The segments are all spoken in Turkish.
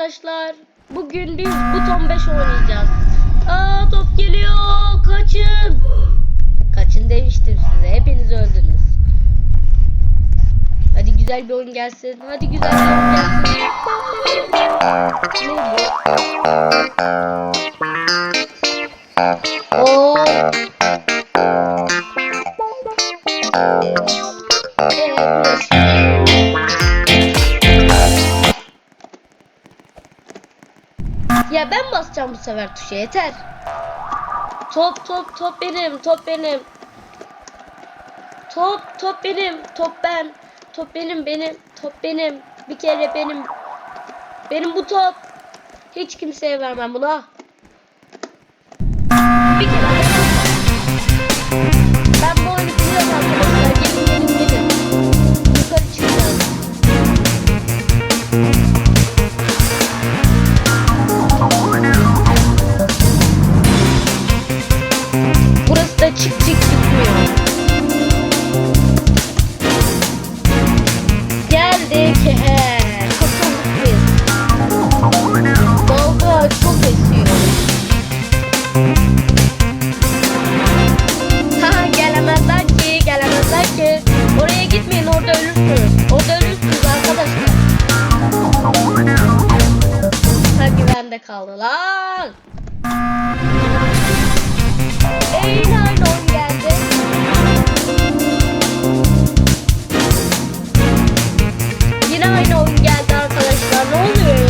arkadaşlar. Bugün biz buton 5 oynayacağız. Aa top geliyor. Kaçın. Kaçın demiştim size. Hepiniz öldünüz. Hadi güzel bir oyun gelsin. Hadi güzel bir oyun gelsin. Sefer tuşa yeter. Top top top benim top benim. Top top benim top ben. Top benim benim top benim. Bir kere benim. Benim bu top. Hiç kimseye vermem bunu. Güvende kaldı lan. Ey naylon geldi. Yine aynı oyun geldi arkadaşlar. Ne oluyor ya?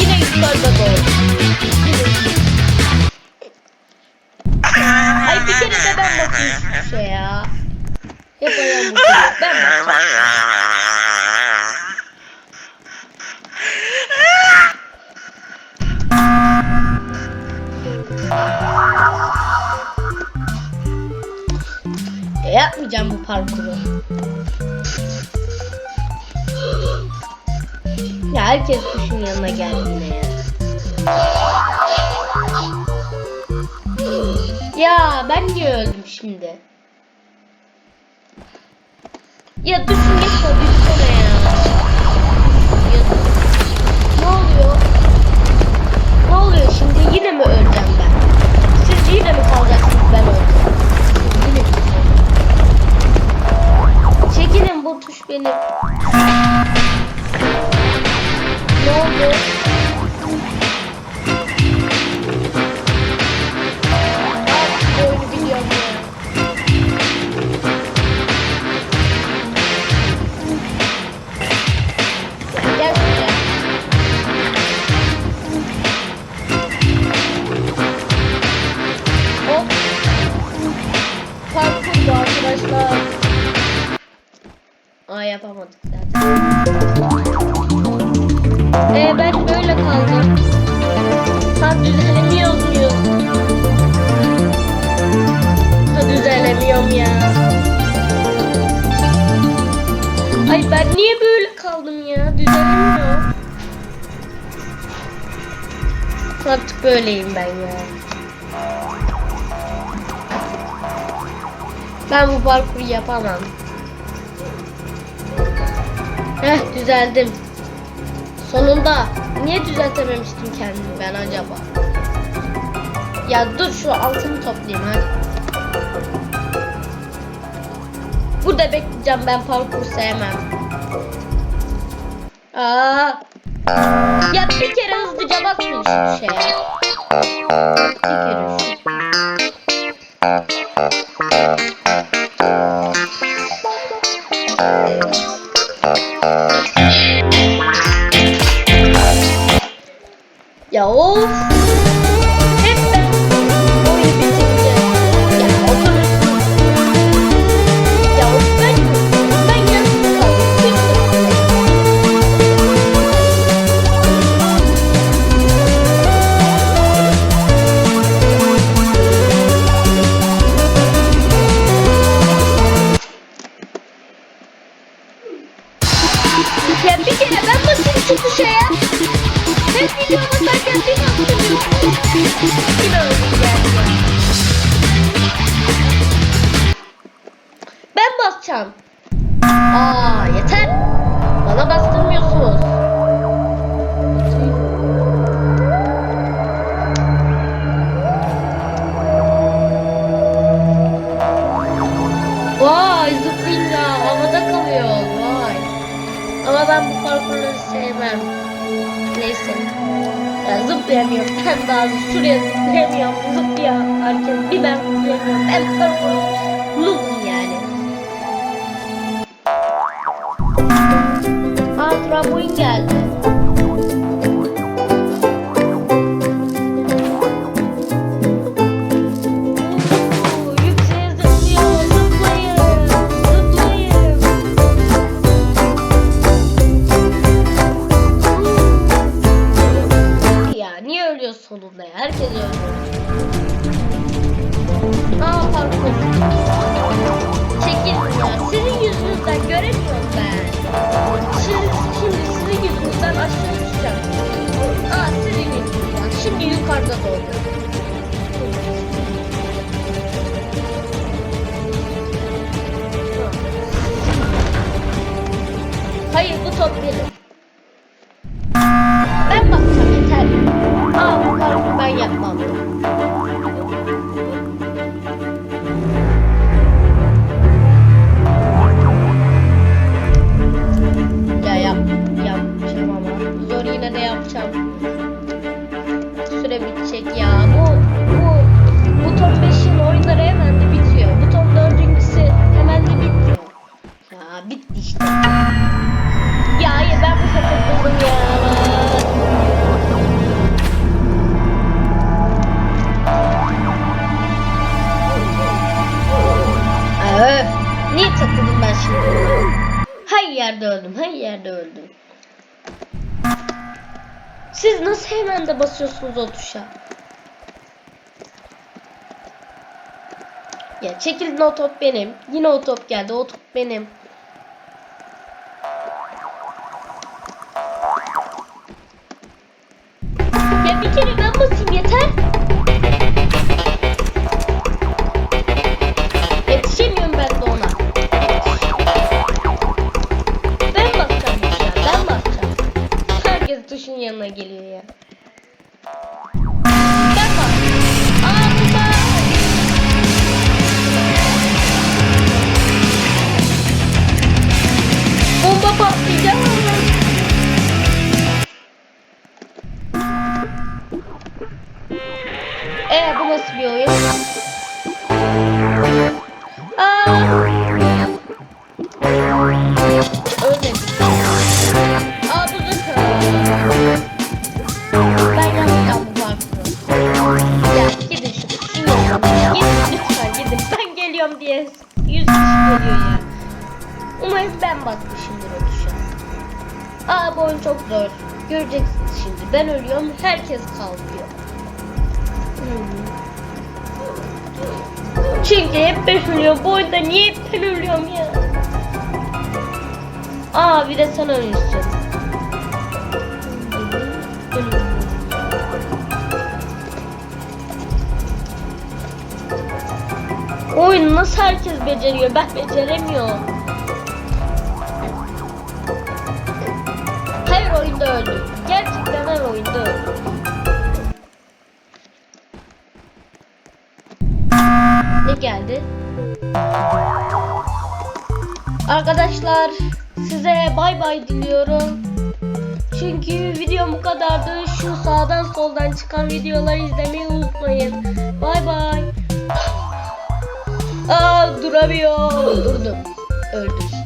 Yine yukarıda doğru. Ay bir kere de ben bakayım şey ya. Hep ayağım bakıyor. Ben bakacağım. E, yapmayacağım bu parkuru. Herkes kuşun yanına geldi yine ya. Ya ben niye öldüm şimdi? Ya düşün geçme düşsene ya. ya. Bu arkadaşlar. Aa yapamadık zaten. Ee ben böyle kaldım. Ha düzelemiyoruz muyuz? Ha düzelemiyorum ya. Ay ben niye böyle kaldım ya? Düzelemiyorum. Artık böyleyim ben ya. Ben bu parkuru yapamam. Heh düzeldim. Sonunda. Niye düzeltememiştim kendimi ben acaba? Ya dur şu altını toplayayım hadi. Burada bekleyeceğim ben parkur sevmem. Aa. Ya bir kere hızlıca bakmayın şu şeye. Bir kere Ya bir kere ben basayım şu tuşa ya. Hep video basarken bir. Yine öldüm yani. Ben basacağım. Aa yeter. Bana bastırmıyorsunuz. Zıplayamıyorum. Ben daha şuraya zıplayamıyorum. Zıplıyor herkes. Bir ben zıplayamıyorum. Parkur noobum yani. Aa trambolin geldi. Şimdi her yerde öldüm. Siz nasıl hemen de basıyorsunuz o tuşa? Ya çekilin o top benim. Yine o top geldi, o top benim. Ya bir kere çok zor. Göreceksiniz şimdi. Ben ölüyorum. Herkes kalkıyor. Çünkü hep ben ölüyorum. Bu oyunda niye hep ben ölüyorum ya? Aa bir de sen ölüyorsun. Oyunu nasıl herkes beceriyor? Ben beceremiyorum. Her oyunda öldüm. Gerçekten her oyunda öldüm. Ne geldi? Arkadaşlar size bay bay diliyorum. Bugünkü videom bu kadardı. Şu sağdan soldan çıkan videoları izlemeyi unutmayın. Bay bay. Aa duramıyor. Durdum. Öldüm.